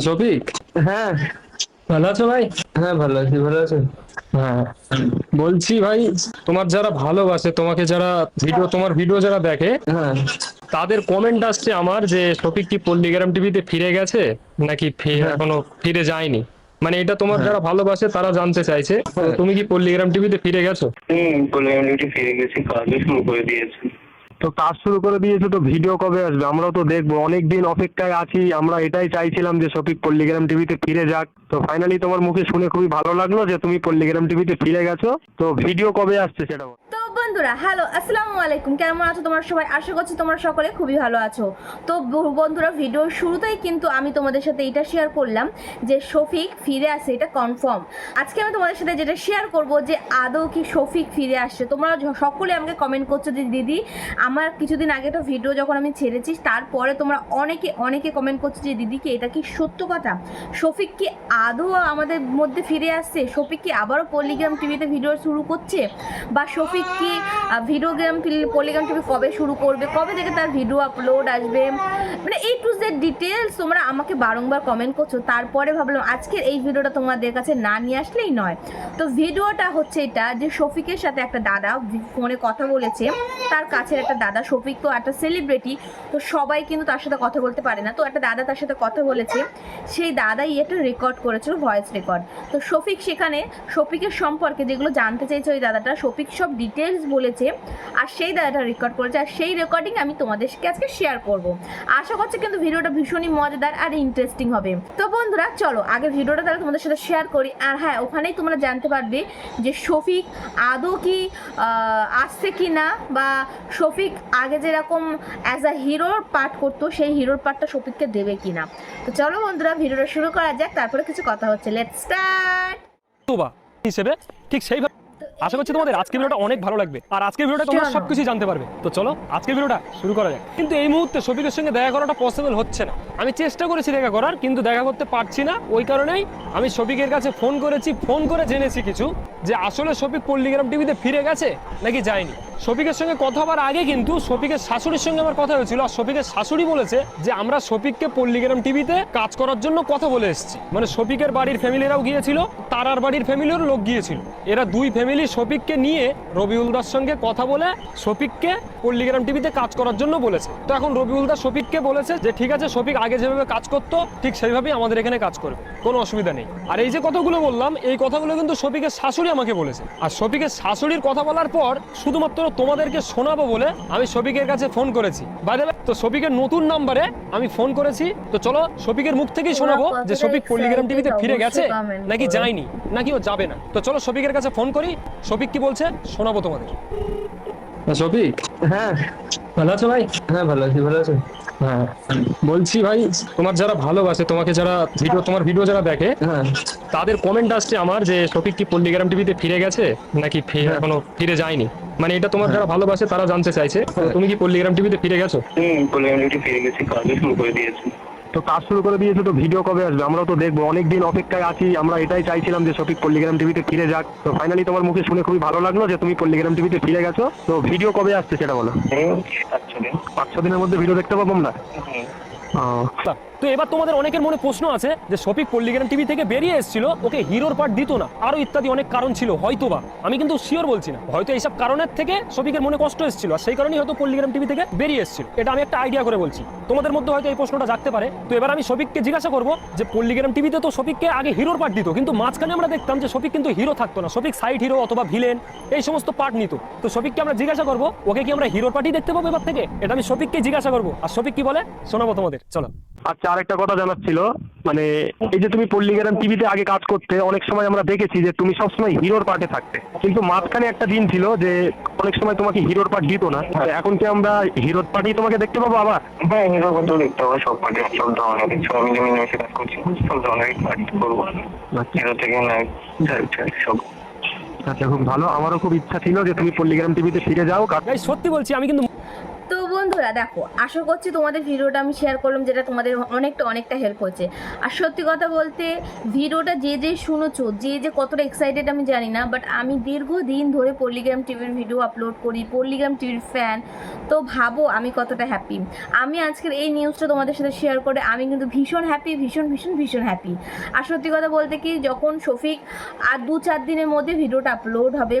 শফিক? হ্যাঁ। ভালো আছো ভাই? হ্যাঁ ভালো আছি ভালো আছেন হ্যাঁ বলছি ভাই তোমার যারা ভালোবাসে তোমাকে যারা ভিডিও তোমার ভিডিও যারা দেখে হ্যাঁ। তাদের কমেন্ট আসছে আমার যে শফিক কি পল্লিগ্রাম টিভিতে ফিরে গেছে? নাকি ফি- হ্যাঁ। এখনও ফিরে যায়নি? মানে এটা তোমার যারা ভালোবাসে তারা জানতে চাইছে। হ্যাঁ। তুমি কি পল্লিগ্রাম টিভিতে ফিরে গেছো? হুম কল্যাণ ডিউটি ফিরে গেছি কাজও শুরু করে দিয়েছি। তো কাজ শুরু করে দিয়েছে তো ভিডিও কবে আসবে? আমরাও তো দেখব। অনেক দিন অপেক্ষায় আছি। আমরা এটাই চাইছিলাম যে সফিক পল্লিগ্রাম টিভিতে ফিরে যাক। তো ফাইনালি তোমার মুখে শুনে খুবই ভালো লাগল যে তুমি পল্লিগ্রাম টিভিতে ফিরে গেছো। তো ভিডিও কবে আসছে সেটা বন্ধুরা, হ্যালো, আসসালামু আলাইকুম। কেমন আছো তোমরা সবাই? আশা করছি তোমরা সকলে খুবই ভালো আছো। তো বন্ধুরা, ভিডিওর শুরুতেই কিন্তু আমি তোমাদের সাথে এটা শেয়ার করলাম যে শফিক ফিরে আসে, এটা কনফার্ম আজকে আমি তোমাদের সাথে যেটা শেয়ার করব যে আদৌ কি শফিক ফিরে আসছে। তোমরা সকলে আমাকে কমেন্ট করছ যে, দিদি, আমার কিছুদিন আগে একটা ভিডিও যখন আমি ছেড়েছি, তারপরে তোমরা অনেকে অনেকে কমেন্ট করছ যে দিদিকে এটা কি সত্য কথা? শফিক কি আদৌ আমাদের মধ্যে ফিরে আসছে? শফিক কি আবারও পল্লিগ্রাম টিভিতে ভিডিও শুরু করছে? বা শফিক কি ভিডিওগ্রাম পলিগ্রাম টিভি কবে শুরু করবে, কবে থেকে তার ভিডিও আপলোড আসবে? মানে এই টু জেড ডিটেলস তোমরা আমাকে বারংবার কমেন্ট করছ, তারপরে ভাবলাম আজকের এই ভিডিওটা তোমাদের কাছে না নিয়ে আসলেই নয়। তো ভিডিওটা হচ্ছে এটা যে শফিকের সাথে একটা দাদা ফোনে কথা বলেছে, তার কাছের একটা দাদা, শফিক তো একটা সেলিব্রিটি তো সবাই কিন্তু তার সাথে কথা বলতে পারে না। তো একটা দাদা তার সাথে কথা বলেছে, সেই দাদাই একটা রেকর্ড করেছিল ভয়েস রেকর্ড তো শফিক সেখানে, শফিকের সম্পর্কে যেগুলো জানতে চাইছে ওই দাদাটা, শফিক সব ডিটেলস বলেছে, আর সেই দাদাটা রেকর্ড করেছে, আর সেই রেকর্ডিং আমি তোমাদেরকে আজকে শেয়ার করব। আশা করছি কিন্তু ভিডিওটা ভীষণই মজাদার আর ইন্টারেস্টিং হবে। তো বন্ধুরা, চলো, আগে ভিডিওটা তাহলে তোমাদের সাথে শেয়ার করি। আর হ্যাঁ ওখানেই তোমরা জানতে পারবে যে শফিক আদৌ কি আসছে কি না বা শফিক আগে যেরকম অ্যাজ আ হিরোর পার্ট করতো, সেই হিরোর পার্টটা শফিককে দেবে কি না তো চলো বন্ধুরা, ভিডিওটা শুরু করা যাক, তারপরে কিছু কথা হচ্ছে। লেট স্টার্ট হিসেবে ঠিক সেইভাবে আশা করছি তোমাদের আজকের ভিডিওটা অনেক ভালো লাগবে। আর আজকের ভিডিওটা তোমরা। সবকিছু জানতে পারবে। তো চলো আজকের ভিডিওটা শুরু করা যাক। কিন্তু এই মুহূর্তে সফিকের সঙ্গে দেখা করাটা পসিবল হচ্ছে না। আমি চেষ্টা করেছি দেখা করার কিন্তু দেখা করতে পারছি না। ওই কারণেই আমি সফিকের কাছে ফোন করেছি ফোন করে জেনেছি কিছু। যে আসলে শফিক পল্লিগ্রাম টিভিতে ফিরে গেছে নাকি যায়নি? শফিকের সঙ্গে কথা হবার আগে কিন্তু শফিকের শাশুড়ির সঙ্গে আমার কথা হয়েছিল আর শফিকের শাশুড়ি বলেছে যে আমরা শফিককে পল্লিগ্রাম টিভিতে কাজ করার জন্য কথা বলে এসেছি। মানে শফিকের বাড়ির ফ্যামিলিরাও গিয়েছিল, তারার বাড়ির ফ্যামিলিরও লোক গিয়েছিল। এরা দুই ফ্যামিলি শফিককে নিয়ে রবিউল দার সঙ্গে কথা বলে শফিককে পল্লিগ্রাম টিভিতে কাজ করার জন্য বলেছে। তো এখন রবিউল দা শফিককে বলেছে যে, ঠিক আছে, শফিক আগে যেভাবে কাজ করতো, ঠিক সেইভাবেই আমাদের এখানে কাজ করবে। কোনো অসুবিধা নেই। আর এই যে কথাগুলো বললাম, এই কথাগুলো কিন্তু শফিকের শাশুড়ি আমাকে বলেছে। আর শফিকের শাশুড়ির কথা বলার পর শুধুমাত্র তোমাদেরকে শোনাবো বলে আমি শফিকের কাছে ফোন করেছি। বাইরে তো শফিকের নতুন নাম্বারে আমি ফোন করেছি। তো চলো শফিকের মুখ থেকেই শোনাবো যে শফিক পল্লিগ্রাম টিভিতে ফিরে গেছে নাকি যায়নি নাকি ও যাবে না। তো চলো শফিকের কাছে ফোন করি। শফিক কি বলছে? শোনাবো তোমাদের। শফিক। হ্যাঁ। ভালো আছো ভাই? হ্যাঁ ভালো আছি ভালো আছেন হ্যাঁ। বলছি ভাই তোমার যারা ভালোবাসে তোমাকে যারা ভিডিও তোমার ভিডিও যারা দেখে হ্যাঁ। তাদের কমেন্ট আসছে আমার যে সফিক কি পল্লিগ্রাম টিভিতে ফিরে গেছে? নাকি হ্যাঁ। এখনও ফিরে যায়নি? মানে এটা তোমার যারা ভালোবাসে তারা জানতে চাইছে। হ্যাঁ। তুমি কি পল্লিগ্রাম টিভিতে ফিরে গেছো? হুম পল্লিগ্রাম টিভিতে ফিরে গেছি কাজ শুরু করে দিয়েছি। তো কাজ শুরু করে দিয়েছে তো ভিডিও কবে আসবে? আমরাও তো দেখব। অনেকদিন অপেক্ষায় আছি। আমরা এটাই চাইছিলাম যে সফিক পল্লিগ্রাম টিভিতে ফিরে যাক। তো ফাইনালি তোমার মুখে শুনে খুবই ভালো লাগল যে তুমি পল্লিগ্রাম টিভিতে ফিরে গেছো। তো ভিডিও কবে আসছে সেটা বলো। আচ্ছা পাঁচ ছ দিনের মধ্যে ভিডিও দেখতে পাবো আমরা? তো এবার তোমাদের অনেকের মনে প্রশ্ন আছে যে শফিক পল্লিগ্রাম টিভি থেকে বেরিয়ে এসেছিল, ওকে হিরোর পার্ট দিত না। আরও ইত্যাদি অনেক কারণ ছিল, হয়তোবা। আমি কিন্তু শিওর বলছি না। হয়তো এইসব কারণের থেকে শফিকের মনে কষ্ট এসেছিল, আর সেই কারণেই হয়তো পল্লিগ্রাম টিভি থেকে বেরিয়ে এসেছিল। এটা আমি একটা আইডিয়া করে বলছি। তোমাদের মধ্যে হয়তো এই প্রশ্নটা জাগতে পারে। তো এবার আমি শফিককে জিজ্ঞাসা করব যে পল্লিগ্রাম টিভিতে তো শফিককে আগে হিরোর পার্ট দিত, কিন্তু মাঝখানে আমরা দেখতাম যে শফিক কিন্তু হিরো থাকতো না। শফিক সাইড হিরো অথবা ভিলেন এই সমস্ত পার্ট নিত। তো শফিককে আমরা জিজ্ঞাসা করব, ওকে কি আমরা হিরোর পার্টি দেখতে পাবো এবার থেকে? এটা আমি শফিককে জিজ্ঞাসা করব। আর শফিক কি বলে? শোনাবো তোমাদের। চলো। আচ্ছা আরেকটা কথা জানার ছিল মানে এই যে তুমি পল্লিগ্রাম টিভিতে আগে কাজ করতে অনেক সময় আমরা দেখেছি যে তুমি সবসময় হিরোর পার্টে থাকতে। কিন্তু মাঝখানে একটা দিন ছিল যে অনেক সময় তোমাকে হিরোর পার্ট দিত না। এখন কি আমরা হিরোর পার্টি তোমাকে দেখতে পাবো আবার? হ্যাঁ হিরো কত দেখতে হবে সব পার্টি সব ধরনের সব মিলে মিলেমিশে কাজ করছি সব ধরনের পার্টি করব। হিরো থেকে নায়ক সব। আচ্ছা খুব ভালো। আমারও খুব ইচ্ছা ছিল যে তুমি পল্লিগ্রাম টিভিতে ফিরে যাও সত্যি বলছি আমি কিন্তু তো বন্ধুরা, দেখো, আশা করছি তোমাদের ভিডিওটা আমি শেয়ার করলাম, যেটা তোমাদের অনেকটা অনেকটা হেল্প হয়েছে। আর সত্যি কথা বলতে, ভিডিওটা যে যে শুনেছো, যে যে কতটা এক্সাইটেড আমি জানি না বাট আমি দীর্ঘদিন ধরে পল্লিগ্রাম টিভির ভিডিও আপলোড করি পল্লিগ্রাম টিভির ফ্যান তো ভাবো আমি কতটা হ্যাপি আমি আজকের এই নিউজটা তোমাদের সাথে শেয়ার করে, আমি কিন্তু ভীষণ হ্যাপি ভীষণ ভীষণ ভীষণ হ্যাপি আর সত্যি কথা বলতে কি, যখন শফিক আর দু চার দিনের মধ্যে ভিডিওটা আপলোড হবে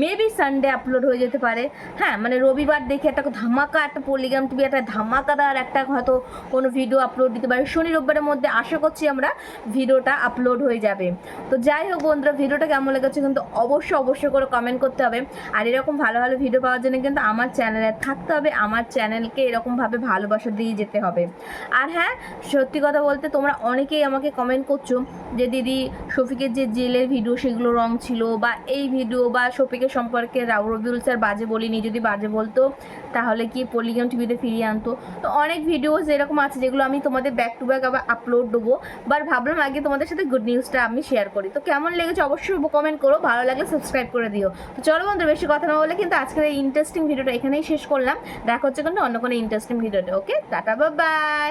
মেবি সানডে আপলোড হয়ে যেতে পারে। হ্যাঁ মানে রবিবার দেখে একটা ধামাকা একটা পলিগ্রাম টিভি, একটা ধামাকাদার একটা হয়তো কোনো ভিডিও আপলোড দিতে পারে। শনি রোববারের মধ্যে আশা করছি আমরা ভিডিওটা আপলোড হয়ে যাবে। তো যাই হোক বন্ধুরা ভিডিওটা কেমন লেগেছে কিন্তু অবশ্যই অবশ্যই করে কমেন্ট করতে হবে। আর এরকম ভালো ভালো ভিডিও পাওয়ার জন্য কিন্তু আমার চ্যানেলে থাকতে হবে। আমার চ্যানেলকে এরকমভাবে ভালোবাসা দিয়ে যেতে হবে। আর হ্যাঁ সত্যি কথা বলতে তোমরা অনেকেই আমাকে কমেন্ট করছ যে, দিদি, শফিকের যে জেলের ভিডিও সেগুলো রং ছিল বা এই ভিডিও বা শফিকের সম্পর্কে রাউ রবিউল স্যার বাজে বলিনি, যদি বাজে বলতো, তাহলে কি পলিগ্রাম টিভিতে ফিরিয়ে আনতো। তো অনেক ভিডিওস এরকম আছে যেগুলো আমি তোমাদের ব্যাক টু ব্যাক আবার আপলোড দেবো। বাট ভাবলাম আগে তোমাদের সাথে গুড নিউজটা আমি শেয়ার করি। তো কেমন লেগেছে অবশ্যই কমেন্ট করো, ভালো লাগলে সাবস্ক্রাইব করে দিও। তো চলো বন্ধু বেশি কথা না বলে কিন্তু আজকের এই ইন্টারেস্টিং ভিডিওটা এখানেই শেষ করলাম। দেখা হচ্ছে কিন্তু অন্য কোনো ইন্টারেস্টিং ভিডিওটা ওকে টাটা বাই